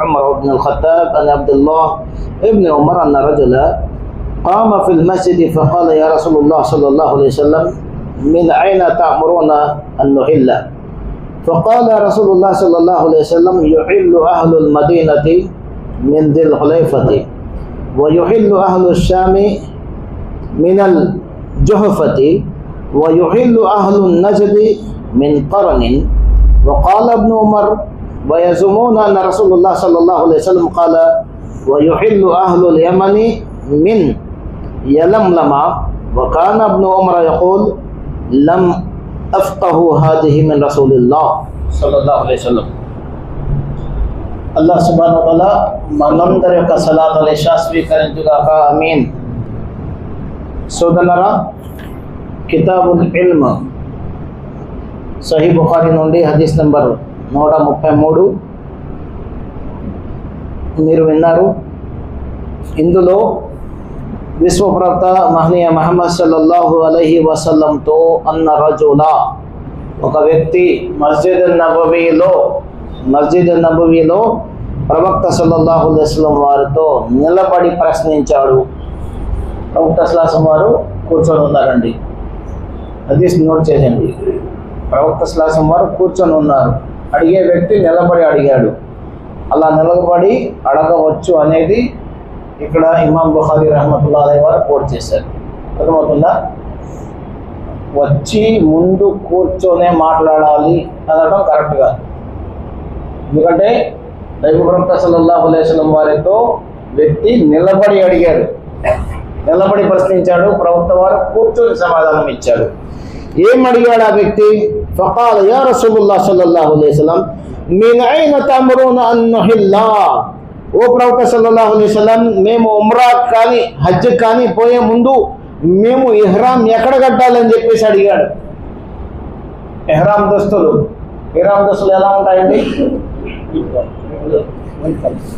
عمر بن الخطاب عن عبد الله ابن عمر أن رجلا قام في المسجد فقال يا رسول الله صلى الله عليه وسلم من أين تأمرون أن نحل فقال رسول الله صلى الله عليه وسلم يحل أهل المدينة من ذي الحليفة ويحل أهل الشام من الجحفة ويحل أهل النجد من قرن. وقال ابن عمر ويزعمون أن رسول الله صلى الله عليه وسلم قال ويحل أهل اليمن من يلملم وكان ابن عمر يقول لم أفقه هذه من رسول الله صلى الله عليه وسلم అల్లాహ్ సుబాన్ వల్ల మనందరి యొక్క సలాతలు ఇషా స్వీకరించుగాక అమీన్ సోదరులరా కితాబుల్ ఇల్మ్ సహీ బుఖారి నుండి హదీస్ నంబర్ నూట ముప్పై మూడు. మీరు విన్నారు. ఇందులో విశ్వప్రత మహనీయ మహమ్మద్ సల్లల్లాహు అలహి వసల్లంతో అన్న రజులా ఒక వ్యక్తి మస్జిద్ నబవీలో మస్జిద్ నబవీలో ప్రవక్త సల్లల్లాహు అలైస్లం వారితో నిలబడి ప్రశ్నించాడు. ప్రవక్త సలాసం వారు కూర్చొని ఉన్నారండి. అది నోట్ చేయండి. ప్రవక్త సలాసం వారు కూర్చొని ఉన్నారు. అడిగే వ్యక్తి నిలబడి అడిగాడు. అలా నిలబడి అడగవచ్చు అనేది ఇక్కడ ఇమాం బుఖారీ రహమతుల్లా అనే వారు కోట్ చేశారు. అర్థమవుతుందా? వచ్చి ముందు కూర్చొనే మాట్లాడాలి అనడం కరెక్ట్ కాదు. ఎందుకంటే దైవ ప్రవక్త సల్లల్లాహు అలైస్లం వారితో వ్యక్తి నిలబడి అడిగాడు. నిలబడి ప్రశ్నించాడు. ప్రవక్త వారు కూర్చొని సమాధానం ఇచ్చాడు. ఏం అడిగాడు ఆ వ్యక్తి? ఫకాల్ యా రసూలుల్లాహ్ సల్లల్లాహు అలైహి వసల్లం మిన్ ఐన తమ్రున అన్ నుహిల్లా ఓ ప్రవక్త సల్లల్లాహు అలైహి వసల్లం మేము ఉమ్రా కానీ హజ్ కానీ పోయే ముందు మేము ఇహ్రాం ఎక్కడ కట్టాలని చెప్పేసి అడిగాడు. ఇహ్రాం దుస్తులు ఇహ్రాం దుస్తులు ఎలా ఉంటాయండి?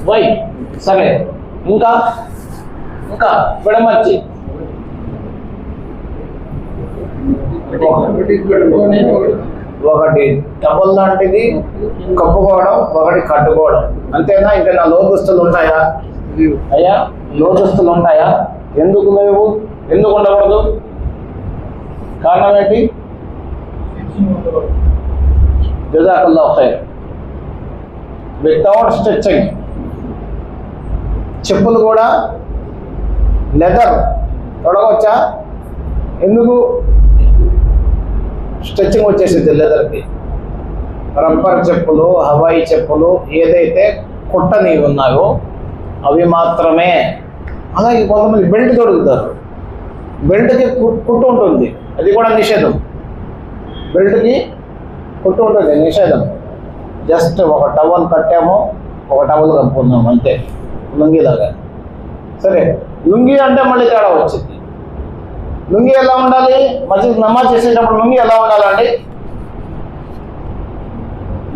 వై సరే ఇంకా? ఇంకా విడమర్చి. ఒకటి డబల్ లాంటిది కప్పుకోవడం ఒకటి కట్టుకోవడం. అంతేనా? ఇంకా నా లోదుస్తులు ఉంటాయా? అయ్యా లోదుస్తులు ఉంటాయా? ఎందుకు లేవు? ఎందుకు ఉండకూడదు? కారణం ఏంటి? జజాకల్లా ఖైర్. వితౌట్ స్ట్రెచ్చింగ్ చెప్పులు కూడా లెదర్ తొడగొచ్చా? ఎందుకు? స్ట్రెచ్చింగ్ వచ్చేసింది లెదర్కి రబ్బర్ చెప్పులు హవాయి చెప్పులు ఏదైతే కుట్టనివి ఉన్నాయో అవి మాత్రమే. అలాగే కొంతమంది బెల్ట్ తొడుగుతారు. బెల్ట్కి కుట్టు ఉంటుంది. అది కూడా నిషేధం. బెల్ట్కి కుట్టు ఉంటుంది. నిషేధం. జస్ట్ ఒక టవల్ కట్టాము ఒక టవల్ కప్పుకున్నాము అంతే. లుంగిలాగా. సరే లుంగి అంటే మళ్ళీ తేడా వచ్చింది. లుంగి ఎలా ఉండాలి? మసీద్ నమాజ్ చేసేటప్పుడు లుంగి ఎలా ఉండాలండి?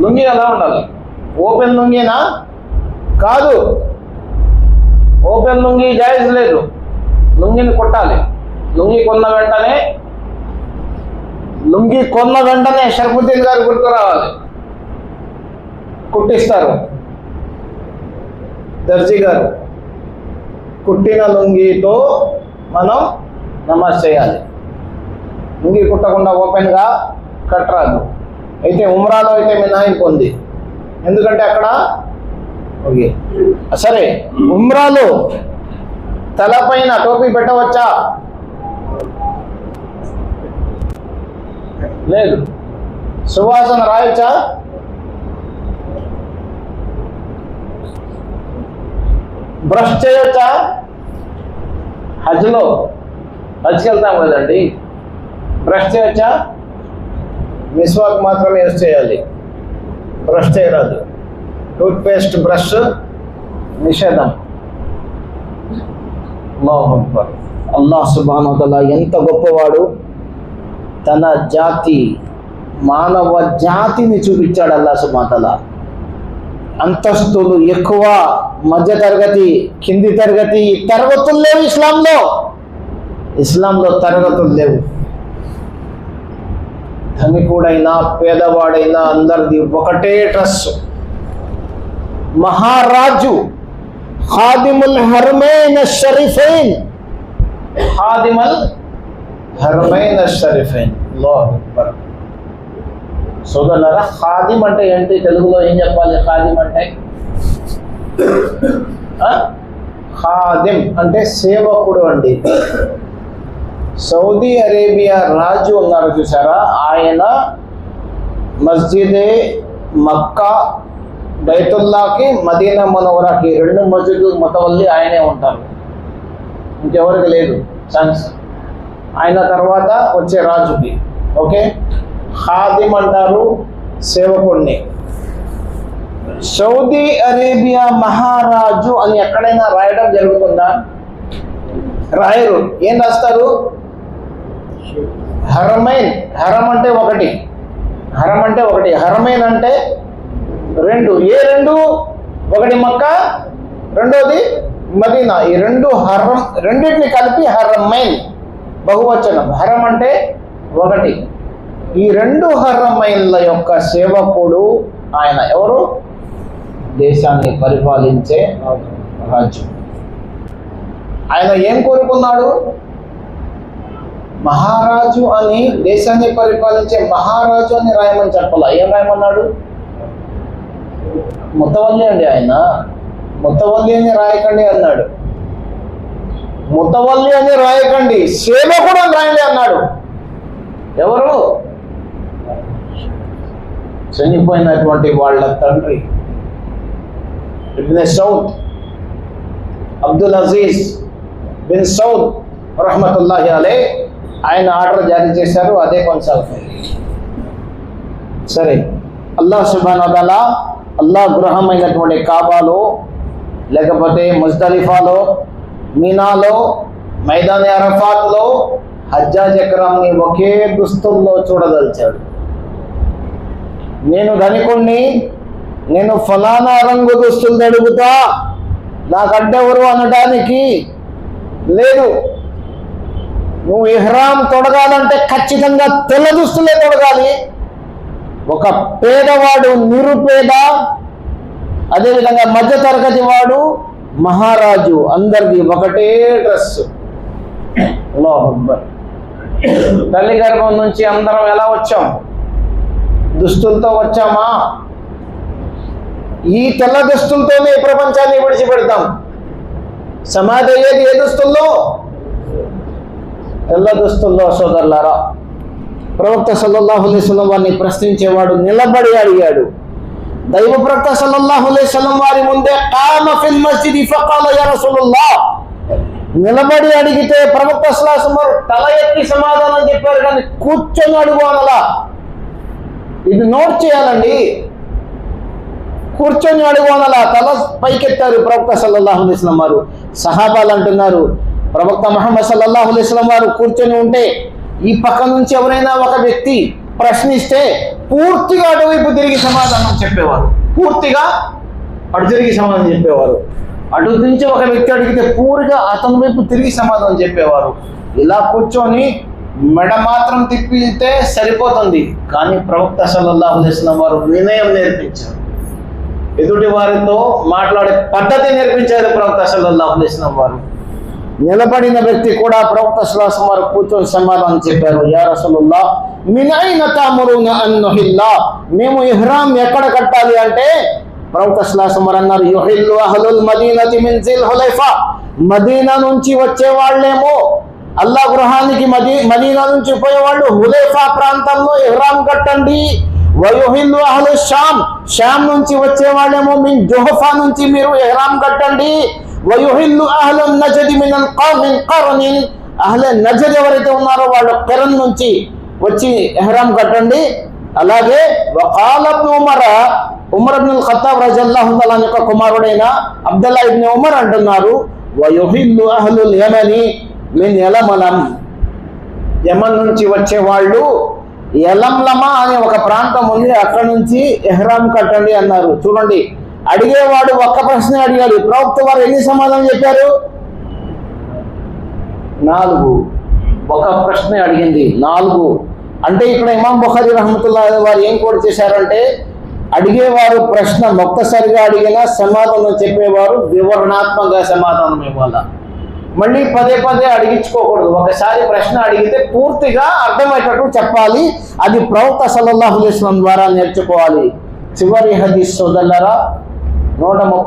లుంగి ఎలా ఉండాలి? ఓపెన్ లుంగినా? కాదు. ఓపెన్ లుంగి జాయిజ్ లేదు. లుంగిని కొట్టాలి. లుంగి కొన్న వెంటనే లుంగి కొన్న వెంటనే షర్ఫుద్దీన్ గారు గుర్తు రావాలి. కుట్టిస్తారు. దర్జీ గారు కుట్టిన లుంగితో మనం నమాజ్ చేయాలి. ఇంగి కుట్టకుండా ఓపెన్గా కట్టరాదు. అయితే ఉమ్రాలో అయితే మినహాయింపు ఉంది ఎందుకంటే అక్కడ ఓకే. సరే. ఉమ్రాలో తలపైన టోపీ పెట్టవచ్చా? లేదు. సువాసన రాయొచ్చా? బ్రష్ చేయొచ్చా? హజ్లో. హజ్కి కదండి. బ్రష్ చేయొచ్చా? మిస్వాక్ మాత్రమే యూజ్ చేయాలి. బ్రష్ చేయరాదు. టూత్పేస్ట్ బ్రష్ నిషేధం. అల్లాహు అక్బర్. అల్లాహ్ సుబానతల ఎంత గొప్పవాడు. తన జాతి మానవ జాతిని చూపించాడు అల్లా సుబాతల అంతస్తులు ఎక్కువ మధ్య తరగతి కింది తరగతి తరగతుల్లో లేవు ఇస్లాంలో ఇస్లాంలో తరగతులు లేవు. ధనికుడైనా పేదవాడైనా అందరిది ఒకటే డ్రెస్ మహారాజు ఖాదిముల్ హర్మైన్ షరీఫైన్ ఖాదిమల్ హర్మైన్ షరీఫైన్ అక్బర్. సోదరులారా ఖాదిమ్ అంటే ఏంటి? తెలుగులో ఏం చెప్పాలి? ఖాదిమ్ అంటే? ఆ? ఖాదిమ్ అంటే సేవకుడు అండి. సౌదీ అరేబియా రాజు ఉన్నారు చూసారా ఆయన మస్జిదే మక్కా బైతుల్లాకి మదీనా మనవరాకి రెండు మస్జిద్ మతవల్లి ఆయనే ఉంటారు. ఇంకెవరికి లేదు. ఛాన్స్. ఆయన తర్వాత వచ్చే రాజుకి. ఓకే? ఖాదిమ్ అంటారు సేవకుణ్ణి. సౌదీ అరేబియా మహారాజు అని ఎక్కడైనా రాయడం జరుగుతుందా? రాయరు. ఏం రాస్తారు? హరమైన్ హరం అంటే ఒకటి. హరం అంటే ఒకటి. హరమైన్ అంటే రెండు. ఏ రెండు? ఒకటి మక్క రెండోది మదీనా. ఈ రెండు హరం రెండింటిని కలిపి హరమైన్ బహువచనం. హరం అంటే ఒకటి. ఈ రెండు హరమైన్ల యొక్క సేవకుడు ఆయన ఎవరు? దేశాన్ని పరిపాలించే రాజు. ఆయన ఏం కోరుకున్నాడు? మహారాజు అని దేశాన్ని పరిపాలించే మహారాజు అని రాయమని చెప్పాల? ఏం రాయమన్నాడు? ముత్తవల్లి అండి ఆయన. ముత్తవల్లి అని రాయకండి అన్నాడు. ముత్తవల్లి అని రాయకండి. సేవకుడు అని రాయండి అన్నాడు. ఎవరు? చనిపోయినటువంటి వాళ్ళ తండ్రి. Ibn Saud. Abdul Aziz bin Saud రహమతుల్లాహి అలే ఆయన ఆర్డర్ జారీ చేశారు అదే కొనసాగుతుంది. సరే. అల్లాహ్ సుబాన్ అల్లా గృహమైనటువంటి కాబాలో లేకపోతే ముజ్దలిఫాలో మీనాలో మైదాన్ అరఫాత్లో హజ్జా చక్రాన్ని ఒకే దుస్తుల్లో చూడదలిచాడు. నేను ధనికుణ్ణి నేను ఫలానా రంగు దుస్తులు అడుగుతా నాకంటే ఎవరు అనడానికి లేదు. నువ్వు ఇహ్రాం తొడగాలంటే ఖచ్చితంగా తెల్ల దుస్తులే తొడగాలి. ఒక పేదవాడు నిరుపేద అదేవిధంగా మధ్య తరగతి వాడు మహారాజు అందరిది ఒకటే డ్రెస్. అక్బర్. తల్లి గర్భం నుంచి అందరం ఎలా వచ్చాం? దుస్తులతో వచ్చామా? ఈ తెల్ల దుస్తులతోనే ఈ ప్రపంచాన్ని విడిచిపెడతాం. సమాధి అయ్యేది ఏ దుస్తుల్లో? తెల్ల దుస్తుల్లో సోదరులారా ప్రవక్త సల్లల్లాహు అలైహి వారిని ప్రశ్నించేవాడు నిలబడి అడిగాడు. దైవ ప్రవక్త సల్లల్లాహు అలైహి వారి ముందే కామ ఫిల్ మస్జిద్ ఇఫకాల యా నిలబడి అడిగితే ప్రవక్త సలాసుమారు తల ఎత్తి సమాధానం చెప్పారు కానీ కూర్చొని అడుగు అనలా. ఇది నోట్ చేయాలండి. కూర్చొని అడుగు అనలా. తల పైకెత్తారు ప్రవక్త సల్లల్లాహు అలైహి వారు. సహాబాలు అంటున్నారు ప్రవక్త మహమ్మద్ సల్లాహు అలైస్లం వారు కూర్చొని ఉంటే ఈ పక్క నుంచి ఎవరైనా ఒక వ్యక్తి ప్రశ్నిస్తే పూర్తిగా అటువైపు తిరిగి సమాధానం చెప్పేవారు. పూర్తిగా అటు తిరిగి సమాధానం చెప్పేవారు. అటు నుంచి ఒక వ్యక్తి అడిగితే పూర్తిగా అతని వైపు తిరిగి సమాధానం చెప్పేవారు. ఇలా కూర్చొని మెడ మాత్రం తిప్పితే సరిపోతుంది. కానీ ప్రవక్త సల్లల్లాహు అలైస్లం వారు వినయం నేర్పించారు. ఎదుటి వారితో మాట్లాడే పద్ధతి నేర్పించారు ప్రవక్త సల్లల్లాహు అలైస్లం వారు. నిలబడిన వ్యక్తి కూడా ప్రవక్త సల్లాహం వారు కూర్చొని సమాధానం చెప్పారు. యా రసూలుల్లాహ్ మినైన తామురున అన్నుహిల్లా మేము ఇహ్రామ్ ఎక్కడ కట్టాలి అంటే ప్రవక్త శ్లాసం వారు అన్నారు యుహిల్లు అహలుల్ మదీనతి మిన్ జిల్ హులైఫా. మదీనా నుంచి వచ్చే వాళ్ళేమో అల్లా గృహానికి మదీ మదీనా నుంచి పోయేవాళ్ళు హులైఫా ప్రాంతంలో ఇహ్రామ్ కట్టండి. వయుహిల్లు అహలు షామ్ షామ్ నుంచి వచ్చే వాళ్ళేమో మీ జోహఫా నుంచి మీరు ఎహ్రామ్ కట్టండి. వయుహిల్లు అహ్ల నజది మినల్ కౌమిన్ కరనిన్ అహ్ల నజద్ ఎవరైతే ఉన్నారో వాళ్ళు కెరన్ నుంచి వచ్చి ఎహ్రాం కట్టండి. అలాగే వకాల ఉమర ఉమర్ అబ్దుల్ ఖత్తాబ్ రజల్లాహు తఆలా యొక్క కుమారుడైన అబ్దుల్లా ఇబ్న్ ఉమర్ అంటున్నారు. వయుహిల్లు అహ్లుల్ యమని మిన్ యలమలం యమన్ నుంచి వచ్చే వాళ్ళు యలంలమ అనే ఒక ప్రాంతం ఉంది. అక్కడ నుంచి ఎహ్రాం కట్టండి అన్నారు. చూడండి. అడిగేవాడు ఒక్క ప్రశ్న అడిగాడు. ప్రవక్త వారు ఎన్ని సమాధానం చెప్పారు? నాలుగు. ఒక ప్రశ్న అడిగింది. నాలుగు. అంటే ఇక్కడ ఇమాం బుఖారీ రహమతుల్లా వారు ఏం కోడ్ చేశారంటే అడిగేవారు ప్రశ్న ఒక్కసారిగా అడిగినా సమాధానం చెప్పేవారు వివరణాత్మకంగా సమాధానం ఇవ్వాల. మళ్ళీ పదే పదే అడిగించుకోకూడదు. ఒకసారి ప్రశ్న అడిగితే పూర్తిగా అర్థమయ్యేటట్టు చెప్పాలి. అది ప్రవక్త సల్లల్లాహు అలైహి ద్వారా నేర్చుకోవాలి. చివరి హదీస్ సోదల్లరా నూట ముప్పై